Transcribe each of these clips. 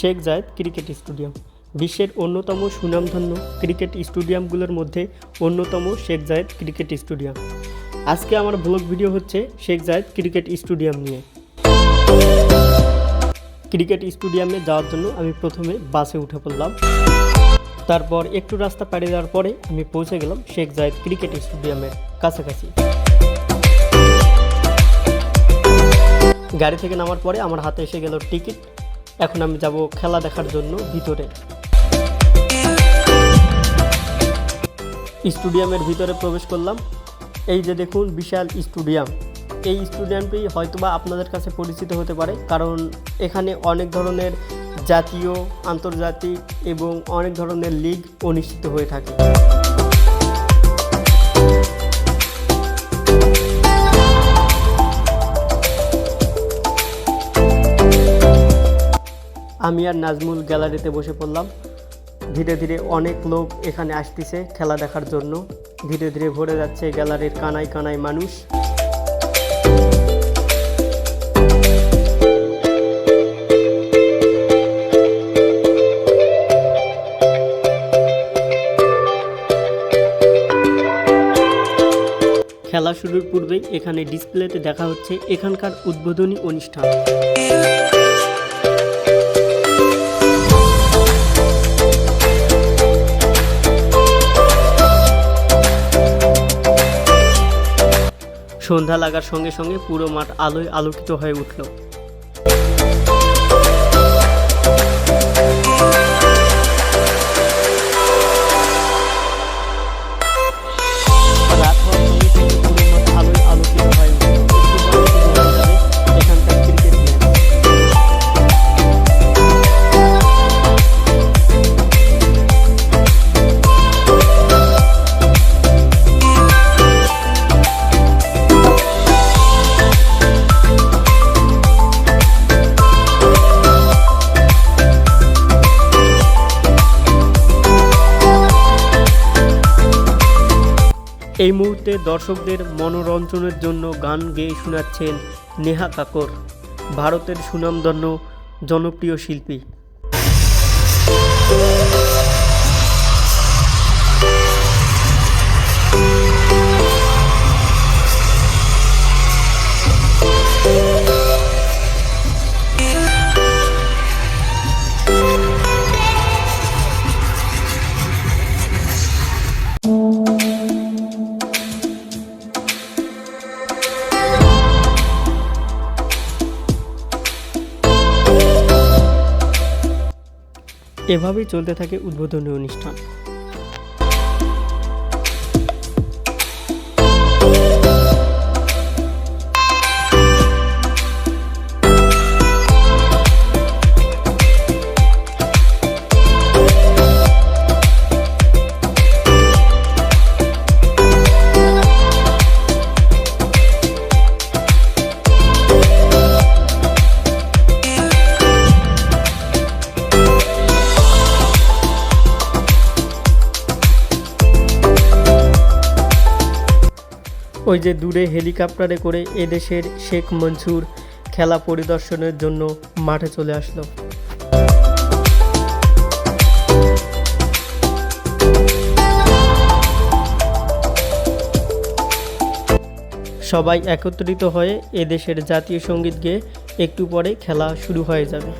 Sheikh Zayed cricket stadium, বিশ্বের অন্যতম সুনামধন্য ক্রিকেট স্টেডিয়ামগুলোর মধ্যে অন্যতম শেখ জায়েদ ক্রিকেট স্টেডিয়াম। আজকে আমার ব্লগ ভিডিও হচ্ছে শেখ জায়েদ ক্রিকেট স্টেডিয়াম নিয়ে। ক্রিকেট স্টেডিয়ামে যাওয়ার জন্য আমি প্রথমে বাসে উঠে পড়লাম। তারপর একটু রাস্তা পাড়ি দেওয়ার পরে আমি পৌঁছে গেলাম শেখ জায়েদ ক্রিকেট স্টেডিয়ামের কাছাকাছি। গাড়ি থেকে নামার পরে আমার হাতে এসে গেল টিকিট। এখন আমি যাব খেলা দেখার জন্য ভিতরে। স্টেডিয়ামের ভিতরে প্রবেশ করলাম। এই যে দেখুন, বিশাল স্টেডিয়াম। এই স্টেডিয়ামটি হয়তোবা আপনাদের কাছে পরিচিত হতে পারে, কারণ এখানে অনেক ধরনের জাতীয়, আন্তর্জাতিক এবং অনেক ধরনের লিগ অনুষ্ঠিত হয়ে থাকে। আমি আর নাজমুল গ্যালারিতে বসে পড়লাম। ধীরে ধীরে অনেক লোক এখানে আসতেছে খেলা দেখার জন্য। ধীরে ধীরে ভরে যাচ্ছে গ্যালারির কানায় কানায় মানুষ। খেলা শুরুর পূর্বেই এখানে ডিসপ্লেতে দেখা হচ্ছে এখানকার উদ্বোধনী অনুষ্ঠান। সন্ধ্যা লাগার সঙ্গে সঙ্গে পুরো মাঠ আলোয় আলোকিত হয়ে উঠল। এই মুহূর্তে দর্শকদের মনোরঞ্জনের জন্য গান গেয়ে শোনাচ্ছেন নেহা কাকর ভারতের সুনামধন্য জনপ্রিয় শিল্পী। এভাবেই চলতে থাকে উদ্বোধনী অনুষ্ঠান। ওই যে দূরে হেলিকপ্টারে করে এদেশের শেখ মনসুর খেলা পরিদর্শনের জন্য মাঠে চলে আসলো। সবাই একত্রিত হয়ে এদেশের জাতীয় সংগীত গেয়ে একটু পরে খেলা শুরু হয়ে যাবে।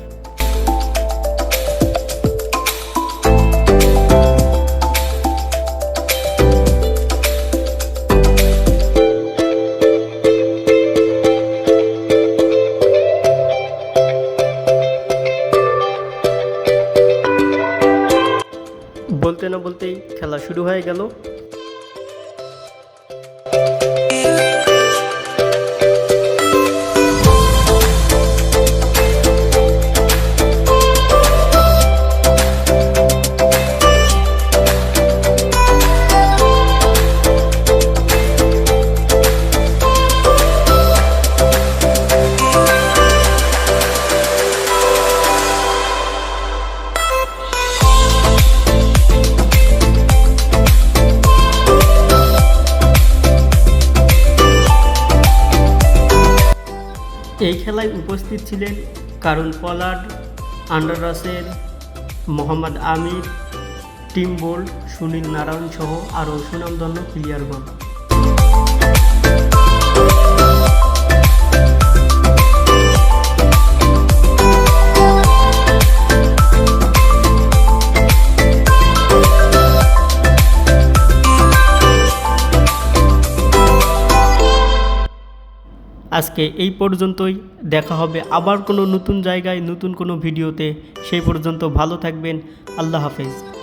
খেলা শুরু হয়ে গেল। এই খেলায় উপস্থিত ছিলেন Kieron Pollard Andre Russell, Mohammad Amir, Tim Boult, Sunil Narine সহ আরও সুনামধন্য প্লেয়ারগণ আজকে এই পর্যন্তই। দেখা হবে আবার কোনো নতুন জায়গায়, নতুন কোনো ভিডিওতে। সেই পর্যন্ত ভালো থাকবেন। আল্লাহ হাফেজ।